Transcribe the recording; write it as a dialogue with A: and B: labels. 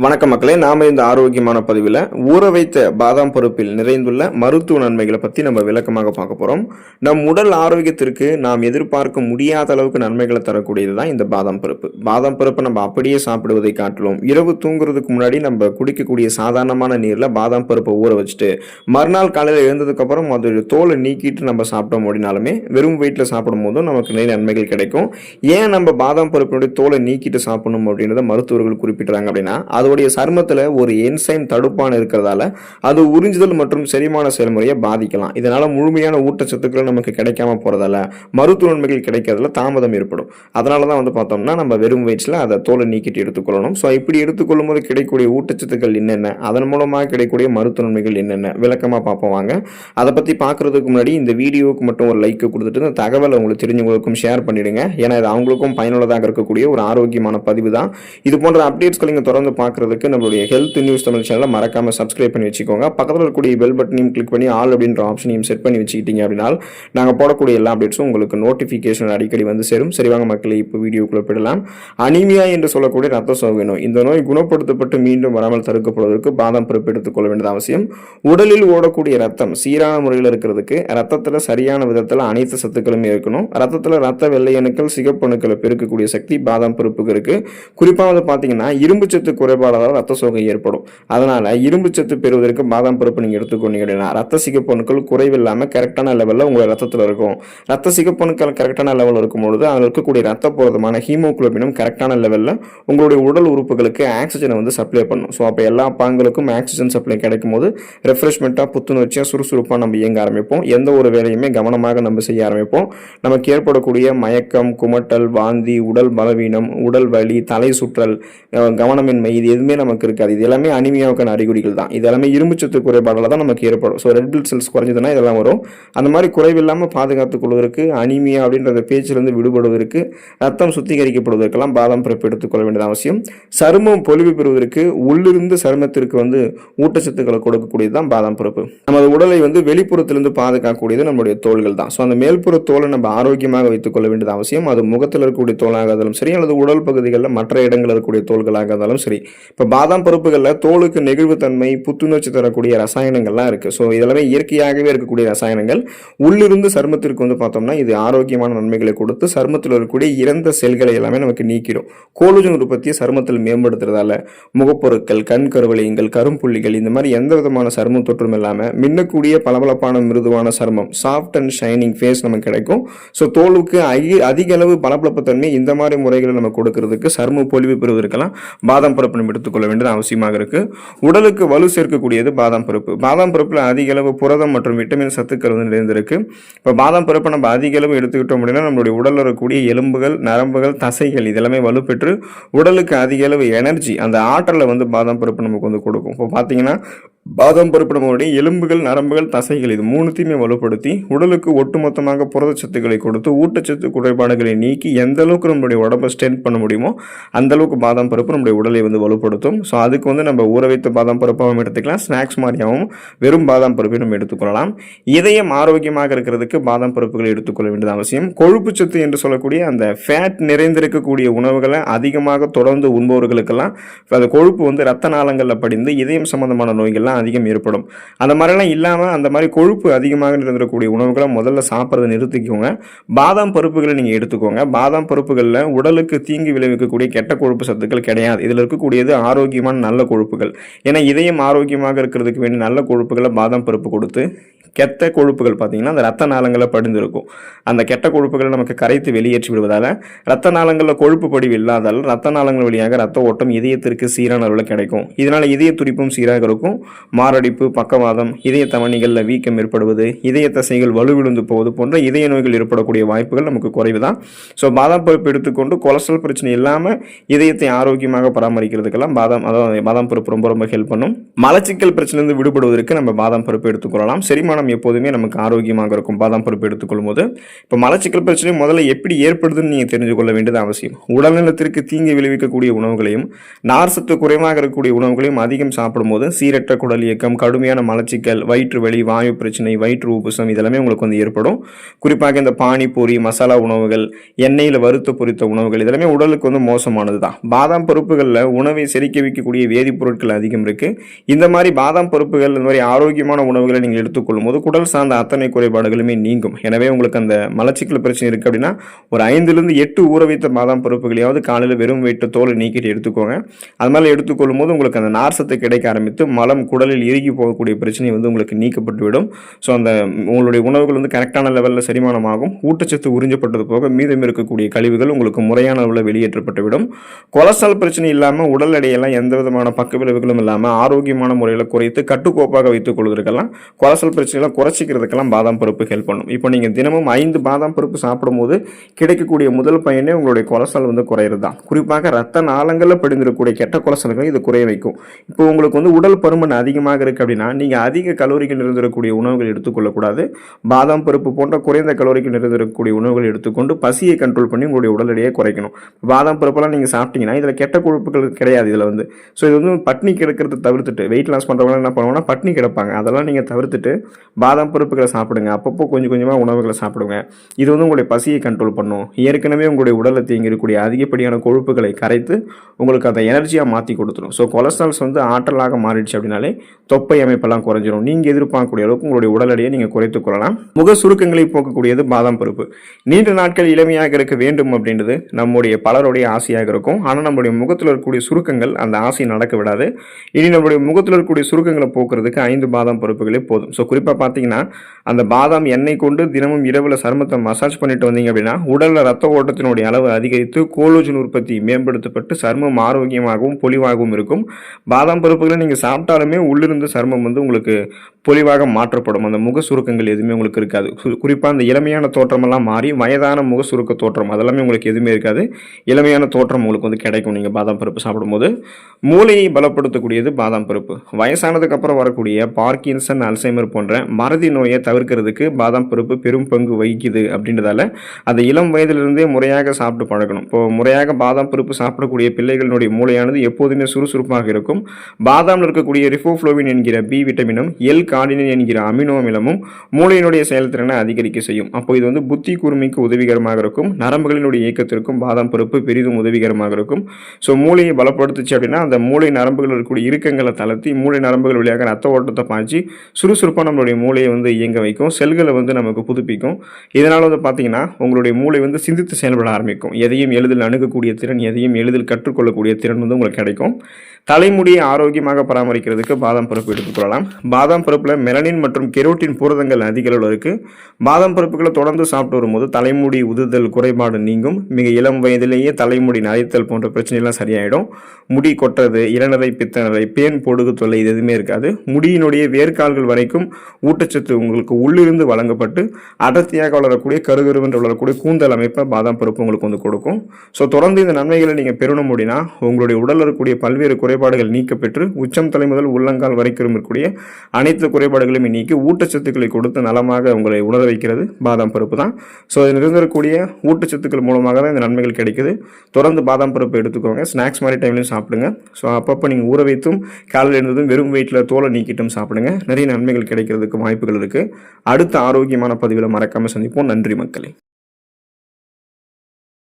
A: வணக்கம் மக்களே நாம இந்த ஆரோக்கியமான பதிவில் ஊற வைத்த பாதாம் பருப்பில் நிறைந்துள்ள மருத்துவ நன்மைகளை பற்றி நம்ம விளக்கமாக பார்க்க போகிறோம் நம் உடல் ஆரோக்கியத்திற்கு நாம் எதிர்பார்க்க முடியாத அளவுக்கு நன்மைகளை தரக்கூடியது தான் இந்த பாதாம் பருப்பு. பாதாம் பருப்பை நம்ம அப்படியே சாப்பிடுவதை காட்டிலும் இரவு தூங்குறதுக்கு முன்னாடி நம்ம குடிக்கக்கூடிய சாதாரணமான நீரில் பாதாம் பருப்பை ஊற வச்சுட்டு மறுநாள் காலையில் எழுந்ததுக்கப்புறம் அதோடைய தோலை நீக்கிட்டு நம்ம சாப்பிட்டோம் அப்படின்னாலுமே வெறும் வயிற்றில் சாப்பிடும் போதும் நமக்கு நிறைய நன்மைகள் கிடைக்கும். ஏன் நம்ம பாதாம் பருப்பினுடைய தோலை நீக்கிட்டு சாப்பிடணும் அப்படின்றத மருத்துவர்கள் குறிப்பிட்றாங்க அப்படின்னா அதோடைய சருமத்தில் ஒரு என்சைம் தடுப்பான் இருக்கிறதால அது உறிஞ்சுதல் மற்றும் செரிமான செயல்முறையை பாதிக்கலாம். இதனால் முழுமையான ஊட்டச்சத்துக்கள் நமக்கு கிடைக்காம போறதால மருத்துவ நன்மைகள் கிடைக்கிறதுல தாமதம் ஏற்படும். அதனால தான் வந்து பார்த்தோம்னா நம்ம வெறும் வயிற்றில் அதை தோலை நீக்கிட்டு எடுத்துக்கொள்ளணும். ஸோ இப்படி எடுத்துக்கொள்ளும் போது கிடைக்கக்கூடிய ஊட்டச்சத்துக்கள் என்னென்ன? அதன் மூலமாக கிடைக்கக்கூடிய மருத்துவ நன்மைகள் என்னென்ன? விளக்கமாக பார்ப்போம் வாங்க. அதை பற்றி பார்க்குறதுக்கு முன்னாடி இந்த வீடியோவுக்கு மட்டும் ஒரு லைக் கொடுத்துட்டு இந்த தகவலை உங்களுக்கு தெரிஞ்சவங்களுக்கும் ஷேர் பண்ணிடுங்க. ஏன்னா இது அவங்களுக்கும் பயனுள்ளதாக இருக்கக்கூடிய ஒரு ஆரோக்கியமான பதிவு தான். இது போன்ற அப்டேட்ஸ்களை நீங்கள் தொடர்ந்து பார்க்குறதுக்கு நம்மளுடைய ஹெல்த் நியூஸ் தமிழ் சேனலை மறக்காம சப்ஸ்கிரைப் பண்ணி வச்சுக்கோங்க. பக்கத்தில் இருக்கக்கூடிய பெல் பட்டனையும் கிளிக் பண்ணி ஆல் அப்படின்ற ஆப்ஷனையும் செட் பண்ணி வச்சுக்கிட்டீங்க அப்படின்னா நாங்கள் போடக்கூடிய எல்லா அப்டேட்ஸும் உங்களுக்கு நோட்டிஃபிகேஷன் அடிக்கடி வந்து சேரும். சரிவாங்க மக்களை இப்போ வீடியோக்குள்ளே போயிடலாம். அனிமியா என்று சொல்லக்கூடிய ரத்த சோகை நோய். இந்த நோய் குணப்படுத்தப்பட்டு மீண்டும் வராமல் தடுக்கப்படுவதற்கு பாதாம் பருப்பு எடுத்துக்கொள்ள வேண்டியது அவசியம். உடலில் ஓடக்கூடிய ரத்தம் சீரான முறையில் இருக்கிறதுக்கு ரத்தத்தில் சரியான விதத்தில் அனைத்து சத்துக்களுமே இருக்கணும். ரத்தத்தில் ரத்த வெள்ளையணுக்கள் சிகப்பணுக்களை பெருக்கக்கூடிய சக்தி பாதாம் பருப்புக்கு இருக்குது குறிப்பாக வந்து பார்த்தீங்கன்னா இரும்பு சத்து குறைபாடால் ரத்த சோகை ஏற்படும். அதனால் இரும்பு சத்து பெறுவதற்கு பாதாம் பருப்பு நீங்கள் எடுத்துக்கொண்டீங்க ரத்த சிகப்பணுக்கள் குறைவில்லாமல் கரெக்டான லெவலில் உங்கள் ரத்தத்தில் இருக்கும். ரத்த சிகப்பணுக்கள் கரெக்டான லெவலில் இருக்கும் பொழுது அதில் இருக்கக்கூடிய ரத்த புரதமான ஹீமோகுளோபினும் கரெக்டான லெவலில் உங்களுடைய உடல் உறுப்புகளுக்கு ஆக்சிஜனை வந்து சப்ளை பண்ணும். ஸோ அப்போ எல்லா பாங்களுக்கும் ஆக்சிஜன் சப்ளை கிடைக்கும் போது ரெஃப்ரெஷ்மெண்ட்டாக புத்துணர்ச்சியாக சுறுசுறுப்பாக நம்ம இயங்க ஆரம்பிப்போம். எந்த ஒரு வேலையுமே கவனமாக நம்ம செய்ய ஆரம்பிப்போம். நமக்கு ஏற்படக்கூடிய மயக்கம் குமட்டல் வாந்தி உடல் பலவீனம் உடல் வலி தலை சுற்றல் கவனமின்மை இது எதுவுமே நமக்கு இருக்காது. இது எல்லாமே அனிமியாவுக்கான அறிகுறிகள் தான். இது எல்லாமே இரும்புச்சத்து குறைபாடில் தான் நமக்கு ஏற்படும். ஸோ ரெட் பிளட் செல்ஸ் குறைஞ்சதுன்னா இதெல்லாம் வரும். அந்த மாதிரி குறைவில்லாமல் பாதுகாத்துக் கொள்வதற்கு அனிமியா அப்படின்ற பேச்சிலிருந்து விடுபடுவதற்கு ரத்தம் சுத்திகரிக்கப்படுவதற்கெல்லாம் பாதாம் பிறப்பு எடுத்துக்கொள்ள வேண்டியது அவசியம். சருமம் பொலிவு பெறுவதற்கு உள்ளிருந்து சருமத்திற்கு வந்து ஊட்டச்சத்துக்களை கொடுக்கக்கூடியது தான் பாதாம் பிறப்பு. நமது உடலை வந்து வெளிப்புறத்திலிருந்து பாதுகாக்கக்கூடியது நம்மளுடைய தோள்கள் தான். ஸோ அந்த மேல்புற தோலை நம்ம ஆரோக்கியமாக வைத்துக் கொள்ள வேண்டியது அவசியம். அது முகத்தில் இருக்கக்கூடிய தோலாக இருந்தாலும் சரி அல்லது உடல் பகுதிகளில் மற்ற இடங்களில் இருக்கக்கூடிய தோள்களாக இருந்தாலும் சரி. இப்போ பாதாம் பருப்புகளில் தோலுக்கு நெகிழ்வுத்தன்மை புத்துணர்ச்சி தரக்கூடிய ரசாயனங்கள்லாம் இருக்குது ஸோ இதெல்லாமே இயற்கையாகவே இருக்கக்கூடிய ரசாயனங்கள். உள்ளிருந்து சருமத்திற்கு வந்து பார்த்தோம்னா இது ஆரோக்கியமான நன்மைகளை கொடுத்து சருமத்தில் இருக்கக்கூடிய இறந்த செல்களை எல்லாமே நமக்கு நீக்கிடும். கோலுஜன் உற்பத்தியை சருமத்தில் மேம்படுத்துறதால முகப்பொருட்கள் கண் கருவளையங்கள் கரும்புள்ளிகள் இந்த மாதிரி எந்த விதமான சரும தொற்றும் இல்லாமல் மின்னக்கூடிய பளபளப்பான மிருதுவான சருமம் சாஃப்ட் அண்ட் ஷைனிங் ஃபேஸ் நமக்கு கிடைக்கும். ஸோ தோலுக்கு அதிக அளவு பளபளப்பு தன்மை இந்த மாதிரி முறைகளை நம்ம கொடுக்கறதுக்கு சரும பொலிவு பெறுவதற்கெல்லாம் பாதாம் பருப்பு எடுத்துக்கொள்ள வேண்டியது அவசியமாக இருக்குது உடலுக்கு வலு சேர்க்கக்கூடியது பாதாம் பருப்பு. பாதாம் பருப்பில் அதிக அளவு புரதம் மற்றும் விட்டமின் சத்துக்கள் வந்து நிறைந்திருக்கு. இப்போ பாதாம் பருப்பை நம்ம அதிக அளவு எடுத்துக்கிட்டோம் அப்படின்னா நம்மளுடைய உடலில் இருக்கக்கூடிய எலும்புகள் நரம்புகள் தசைகள் இதெல்லாமே வலுப்பெற்று உடலுக்கு அதிக அளவு எனர்ஜி அந்த ஆற்றலை வந்து பாதாம் பருப்பு நமக்கு வந்து கொடுக்கும். இப்போ பார்த்தீங்கன்னா பாதாம் பருப்பு நம்மளுடைய எலும்புகள் நரம்புகள் தசைகள் இது மூணுத்தையுமே வலுப்படுத்தி உடலுக்கு ஒட்டுமொத்தமாக புரதச்சத்துக்களை கொடுத்து ஊட்டச்சத்து குறைபாடுகளை நீக்கி எந்த அளவுக்கு நம்மளுடைய உடம்பை ஸ்ட்ரென்த் பண்ண முடியுமோ அந்த அளவுக்கு பாதாம் பருப்பு நம்முடைய உடலை வந்து வலுப்படுத்தும். ஸோ அதுக்கு வந்து நம்ம ஊற வைத்த பாதாம் பருப்பாகவும் எடுத்துக்கலாம். ஸ்நாக்ஸ் மாதிரியாகவும் வெறும் பாதாம் பருப்பை நம்ம எடுத்துக்கொள்ளலாம். இதயம் ஆரோக்கியமாக இருக்கிறதுக்கு பாதாம் பருப்புகளை எடுத்துக்கொள்ள வேண்டியது அவசியம். கொழுப்பு சத்து என்று சொல்லக்கூடிய அந்த ஃபேட் நிறைந்திருக்கக்கூடிய உணவுகளை அதிகமாக தொடர்ந்து உண்பவர்களுக்கெல்லாம் அந்த கொழுப்பு வந்து ரத்த நாளங்களில் படிந்து இதயம் சம்பந்தமான நோய்கள்லாம் அதிகம் ஏற்படும். அந்த மாதிரிலாம் இல்லாமல் அந்த மாதிரி கொழுப்பு அதிகமாக இருந்துடக்கூடிய உணவுகளை முதல்ல சாப்பிட்றதை நிறுத்திக்கோங்க. பாதாம் பருப்புகளை நீங்கள் எடுத்துக்கோங்க. பாதாம் பருப்புகளில் உடலுக்கு தீங்கு விளைவிக்கக்கூடிய கெட்ட கொழுப்பு சத்துக்கள் கிடையாது. இதில் இருக்கக்கூடியது ஆரோக்கியமான நல்ல கொழுப்புகள். ஏன்னா இதயம் ஆரோக்கியமாக இருக்கிறதுக்கு வேண்டிய நல்ல கொழுப்புகளை பாதாம் பருப்பு கொடுத்து கெட்ட கொழுப்புகள் பார்த்தீங்கன்னா அந்த ரத்த நாளங்களில் படிந்திருக்கும். அந்த கெட்ட கொழுப்புகளை நமக்கு கரைத்து வெளியேற்றி விடுவதால் ரத்த நாளங்களில் கொழுப்பு படிவு இல்லாதால் ரத்த நாளங்கள் வழியாக ரத்த ஓட்டம் இதயத்திற்கு சீரான அளவில் கிடைக்கும். இதனால் இதய துடிப்பும் சீராக இருக்கும். மாரடைப்பு பக்கவாதம் இதய தமனிகளில் வீக்கம் ஏற்படுவது இதய தசைகள் வலுவிழுந்து போவது போன்ற இதய நோய்கள் ஏற்படக்கூடிய வாய்ப்புகள் நமக்கு குறைவு தான் ஸோ பாதாம் பருப்பு எடுத்துக்கொண்டு கொலஸ்ட்ரால் பிரச்சனை இல்லாமல் இதயத்தை ஆரோக்கியமாக பராமரிக்கிறதுக்கெல்லாம் பாதாம் அதாவது பாதாம் பருப்பு ரொம்ப ரொம்ப ஹெல்ப் பண்ணும். மலச்சிக்கல் பிரச்சனையிலிருந்து விடுபடுவதற்கு நம்ம பாதாம் பருப்பு எடுத்துக்கொள்ளலாம். செரிமானம் எப்போதுமே நமக்கு ஆரோக்கியமாக இருக்கும் பாதாம் பருப்பு எடுத்துக்கொள்ளும் போது இப்போ மலச்சிக்கல் பிரச்சனை முதல்ல எப்படி ஏற்படுதுன்னு நீங்கள் தெரிஞ்சு கொள்ள வேண்டியது அவசியம். உடல்நலத்திற்கு தீங்கு விளைவிக்கக்கூடிய உணவுகளையும் நார் சத்து குறைவாக இருக்கக்கூடிய உணவுகளையும் அதிகம் சாப்பிடும்போது சீரற்ற குடல் இயக்கம் கடுமையான மலச்சிக்கல் வயிற்று வலி வாயு பிரச்சனை வயிற்று உப்புசம் இதெல்லாமே உங்களுக்கு வந்து ஏற்படும். குறிப்பாக இந்த பானிபூரி மசாலா உணவுகள் எண்ணெயில் வறுத்து பொரித்த உணவுகள் இதெல்லாமே உடலுக்கு வந்து மோசமானது தான் பாதாம் பருப்புகளில் உணவை செரிக்க வைக்கக்கூடிய வேதிப்பொருட்கள் அதிகம் இருக்குது இந்த மாதிரி பாதாம் பருப்புகள் இந்த மாதிரி ஆரோக்கியமான உணவுகளை நீங்கள் எடுத்துக்கொள்ளும் போது குடல் சார்ந்த அத்தனை குறைபாடுகளுமே நீங்கும். எனவே உங்களுக்கு அந்த மலச்சிக்கல் பிரச்சனை இருக்குது அப்படின்னா ஒரு ஐந்துலேருந்து எட்டு ஊற வைத்த பாதாம் பருப்புகளையாவது காலையில் வெறும் வெயிட்டு தோலை நீக்கிட்டு எடுத்துக்கோங்க. அது மாதிரி எடுத்துக்கொள்ளும் போது உங்களுக்கு அந்த நார்சத்து கிடைக்க ஆரம்பித்து மலம் உடலில் இறுகி போகக்கூடிய பிரச்சனை வந்து உங்களுக்கு நீக்கப்பட்டு விடும் ஸோ அந்த உங்களுடைய உணவுகள் வந்து கரெக்டான லெவலில் செரிமானமாகும். ஊட்டச்சத்து உறிஞ்சப்பட்டது போக மீதம் இருக்கக்கூடிய கழிவுகள் உங்களுக்கு முறையான அளவில் வெளியேற்றப்பட்டு விடும் கொலஸ்ட்ரால் பிரச்சனை இல்லாமல் உடல் எடையெல்லாம் எந்த விதமான பக்க விளைவுகளும் இல்லாமல் ஆரோக்கியமான முறையில் குறைத்து கட்டுக்கோப்பாக வைத்துக் கொள்வதற்கெல்லாம் கொலஸ்ட்ரால் பிரச்சனைலாம் குறைச்சிக்கிறதுக்கெல்லாம் பாதாம் பருப்பு ஹெல்ப் பண்ணும். இப்போ நீங்கள் தினமும் ஐந்து பாதாம் பருப்பு சாப்பிடும்போது கிடைக்கக்கூடிய முதல் பயனே உங்களுடைய கொலஸ்ட்ரால் வந்து குறையிறது தான் குறிப்பாக ரத்த நாளங்களில் படிந்திருக்கக்கூடிய கெட்ட கொலஸ்ட்ரால்களை இது குறைய வைக்கும். இப்போ உங்களுக்கு வந்து உடல் பருமன் அதிகமாக இருக்குது அப்படின்னா நீங்கள் அதிக கலோரிகள் நிறைந்திருக்கக்கூடிய உணவுகள் எடுத்துக்கொள்ளக்கூடாது. பாதாம் பருப்பு போன்ற குறைந்த கலோரிகள் நிறைந்திருக்கக்கூடிய உணவுகள் எடுத்துக்கொண்டு பசியை கண்ட்ரோல் பண்ணி உங்களுடைய உடல் எடையை குறைக்கணும். பாதாம் பருப்பெல்லாம் நீங்கள் சாப்பிட்டீங்கன்னா இதில் கெட்ட கொழுப்புகள் கிடையாது இதில் வந்து. ஸோ இது வந்து பட்னி கிடக்கிறத தவிர்த்துட்டு வெயிட் லாஸ் பண்ணுறவங்க என்ன பண்ணுவாங்கன்னா பட்னி கிடப்பாங்க. அதெல்லாம் நீங்கள் தவிர்த்துட்டு பாதாம் பருப்புகளை சாப்பிடுங்க. அப்பப்போ கொஞ்சம் கொஞ்சமாக உணவுகளை சாப்பிடுங்க. இது வந்து உங்களுடைய பசியை கண்ட்ரோல் பண்ணும். ஏற்கனவே உங்களுடைய உடலில் தேங்கிருக்கக்கூடிய அதிகப்படியான கொழுப்புகளை கரைத்து உங்களுக்கு அதை எனர்ஜியாக மாற்றி கொடுத்துரும். ஸோ கொலஸ்ட்ரால்ஸ் வந்து ஆற்றலாக மாறிடுச்சு அப்படின்னாலே தொப்பை அமைப்பெல்லாம் குறைஞ்சிரும். நீங்கள் எதிர்பார்க்கக்கூடிய அளவுக்கு உங்களுடைய உடல் எடையை நீங்கள் குறைத்துக் கொள்ளலாம். முக சுருக்கங்களை போக்கக்கூடியது பாதாம் பருப்பு. நீண்ட நாட்கள் இளமையாக இருக்க வேண்டும் அப்படின்றது நம்முடைய பலருடைய ஆசையாக இருக்கும். ஆனால் நம்முடைய முகத்தில் இருக்கக்கூடிய சுருக்கங்கள் அந்த ஆசை நடக்க விடாது. இனி நம்முடைய முகத்தில் இருக்கக்கூடிய சுருக்கங்களை போக்குறதுக்கு ஐந்து பாதாம் பருப்புகளே போதும். ஸோ குறிப்பாக பார்த்தீங்கன்னா அந்த பாதாம் எண்ணெய் கொண்டு தினமும் இரவில் சருமத்தை மசாஜ் பண்ணிட்டு வந்தீங்க அப்படின்னா உடலில் ரத்த ஓட்டத்தினுடைய அளவு அதிகரித்து கோலோஜன் உற்பத்தி மேம்படுத்தப்பட்டு சருமம் ஆரோக்கியமாகவும் பொலிவாகவும் இருக்கும். பாதாம் பருப்புகளை நீங்கள் சாப்பிட்டாலுமே உள்ளிருந்து சருமம் வந்து உங்களுக்கு பொலிவாக மாற்றப்படும். அந்த முக சுருக்கங்கள் எதுவுமே உங்களுக்கு இருக்காது. குறிப்பாக அந்த இளமையான தோற்றமெல்லாம் மாறி வயதான முக சுருக்க தோற்றம் அதெல்லாமே உங்களுக்கு எதுவுமே இருக்காது. இளமையான தோற்றம் உங்களுக்கு வந்து கிடைக்கும். நீங்கள் பாதாம் பருப்பு சாப்பிடும்போது மூளையை பலப்படுத்தக்கூடியது பாதாம் பருப்பு. வயசானதுக்கு அப்புறம் வரக்கூடிய பார்க்கின்சன் அல்சைமர் போன்ற மறதி நோயை தவிர்க்கிறதுக்கு பாதாம் பருப்பு பெரும் பங்கு வகிக்குது அப்படின்றதால அதை இளம் வயதிலிருந்தே முறையாக சாப்பிட்டு பழகணும். இப்போ முறையாக பாதாம் பருப்பு சாப்பிடக்கூடிய பிள்ளைகளினுடைய மூளையானது எப்போதுமே சுறுசுறுப்பாக இருக்கும். பாதாமில் இருக்கக்கூடிய ரிஃபோஃப்ளோவின் என்கிற பி விட்டமினும் எல் கார்டினின் என்கிற அமினோ அமிலமும் மூளையினுடைய செயல்திறனை அதிகரிக்க செய்யும். அப்போ இது வந்து புத்தி கூர்மைக்கு உதவிகரமாக இருக்கும். நரம்புகளினுடைய இயக்கத்திற்கும் பாதாம் பருப்பு பெரிதும் உதவிகரமாக இருக்கும். ஸோ மூளையை பலப்படுத்துச்சு அப்படின்னா அந்த மூளை நரம்புகள் இருக்கக்கூடிய இறுக்கங்களை தளர்த்தி மூளை நரம்புகள் வழியாக ரத்த ஓட்டத்தை பாய்ச்சி சுறுசுறுப்பாக நம்மளுடைய மூளையை வந்து இயங்க வைக்கும். செல்களை வந்து நமக்கு புதுப்பிக்கும். இதனால் வந்து பார்த்தீங்கன்னா உங்களுடைய மூளை வந்து சிந்தித்து செயல்பட ஆரம்பிக்கும். எதையும் எளிதில் அணுகக்கூடிய திறன் எதையும் எளிதில் கற்றுக்கொள்ளக்கூடிய திறன் வந்து உங்களுக்கு கிடைக்கும். தலைமுடியை ஆரோக்கியமாக பராமரிக்கிறதுக்கு பாதாம் பருப்பு எடுத்துக்கொள்ளலாம் பாதாம் பருப்பில் மெலனின் மற்றும் கெரோட்டின் புரதங்கள் அதிக அளவில் இருக்குது பாதாம் பருப்புகளை தொடர்ந்து சாப்பிட்டு வரும்போது தலைமுடி உதுதல் குறைபாடு நீங்கும். மிக இளம் வயதிலேயே தலைமுடி நரைத்தல் போன்ற பிரச்சனைலாம் சரியாயிடும். முடி கொட்டுறது இளநரை பித்தநரை பேன் பொடுகு தொல்லை இது எதுவுமே இருக்காது. முடியினுடைய வேர்க்கால்கள் வரைக்கும் ஊட்டச்சத்து உங்களுக்கு உள்ளிருந்து வழங்கப்பட்டு அடர்த்தியாக வளரக்கூடிய கருகருவென்று வளரக்கூடிய கூந்தல் அமைப்பை பாதாம் பருப்பு உங்களுக்கு வந்து கொடுக்கும். ஸோ தொடர்ந்து இந்த நன்மைகளை நீங்கள் பெறணும் அப்படின்னா உங்களுடைய உடலில் இருக்கக்கூடிய பல்வேறு குறைபாடுகள் நீக்கப்பெற்று உச்சம் தலை முதல் உள்ள முழங்கால் வரைக்கும் இருக்கக்கூடிய அனைத்து குறைபாடுகளையும் நீக்கி ஊட்டச்சத்துக்களை கொடுத்து நலமாக உங்களை உணர வைக்கிறது. பாதாம் பருப்பு தான். ஸோ இதில் இருந்திருக்கக்கூடிய ஊட்டச்சத்துக்கள் மூலமாக தான் இந்த நன்மைகள் கிடைக்குது. தொடர்ந்து பாதாம் பருப்பு எடுத்துக்கோங்க. ஸ்நாக்ஸ் மாதிரி டைம்லையும் சாப்பிடுங்க. ஸோ அப்பப்போ நீங்கள் ஊற வைத்தும் காலையில் இருந்ததும் வெறும் வெயிட்டில் தோலை நீக்கிட்டும் சாப்பிடுங்க. நிறைய நன்மைகள் கிடைக்கிறதுக்கு வாய்ப்புகள் இருக்குது அடுத்த ஆரோக்கியமான பதிவில் மறக்காமல் சந்திப்போம். நன்றி மக்களே.